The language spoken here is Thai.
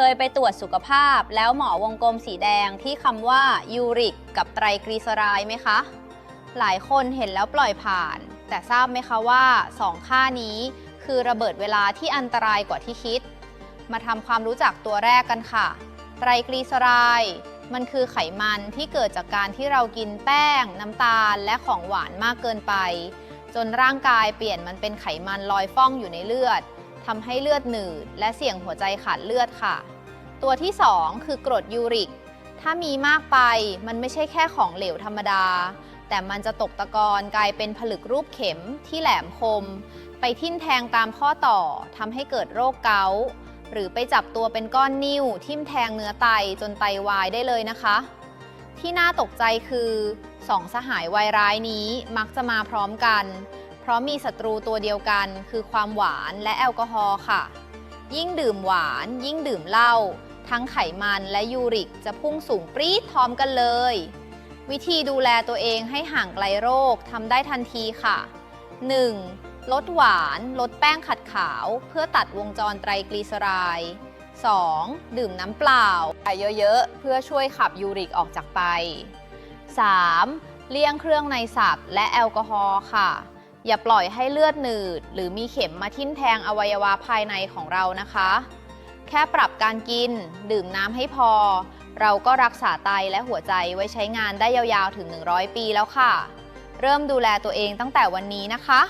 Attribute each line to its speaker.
Speaker 1: เคยไปตรวจสุขภาพ แล้วหมอวงกลมสีแดงที่คำว่ายูริกกับไตรกลีเซอไรด์ไหมคะ หลายคนเห็นแล้วปล่อยผ่าน แต่ทราบไหมคะว่า 2 ค่านี้คือระเบิดเวลาที่อันตรายกว่าที่คิด มาทำความรู้จักตัวแรกกันค่ะ ไตรกลีเซอไรด์มันคือไขมันที่เกิดจากการที่เรากินแป้ง น้ำตาล และของหวานมากเกินไป จนร่างกายเปลี่ยนมันเป็นไขมันลอยฟ่องอยู่ในเลือด ทำให้เลือดหนืด และเสี่ยงหัวใจขาดเลือดค่ะ ตัวที่ 2 คือกรดยูริก ถ้ามีมากไปมันไม่ใช่แค่ของเหลวธรรมดา แต่มันจะตกตะกอนกลายเป็นผลึกรูปเข็มที่แหลมคม ไปทิ่มแทงตามข้อต่อทำให้เกิดโรคเกาต์หรือไปจับตัวเป็นก้อนนิ่ว ทิ่มแทงเนื้อไตจนไตวายได้เลยนะคะ ที่น่าตกใจคือสองสหายวายร้ายนี้มักจะมาพร้อมกัน ราะมีศัตรูตัวเดียวกัน คือความหวานและแอลกอฮอล์ค่ะ ยิ่งดื่มหวาน ยิ่งดื่มเหล้าทั้งไขมันและยูริกจะพุ่งสูงปรี๊ดพร้อมกันเลย วิธีดูแลตัวเองให้ห่างไกลโรคทำได้ทันทีค่ะ 1. ลดหวาน ลดแป้งขัดขาว เพื่อตัดวงจรไตรกลีเซอไรด์ 2. ดื่มน้ำเปล่าเยอะๆ เพื่อช่วยขับยูริกออกจากไต 3. เลี่ยงเครื่องในสัตว์และแอลกอฮอล์ค่ะ อย่าปล่อยให้เลือดหนืด หรือมีเข็มมาทิ่มแทงอวัยวะภายในของเรานะคะ แค่ปรับการกิน ดื่มน้ำให้พอ เราก็รักษาไตและหัวใจไว้ใช้งานได้ยาวๆถึง 100 ปีแล้วค่ะ เริ่มดูแลตัวเองตั้งแต่วันนี้นะคะ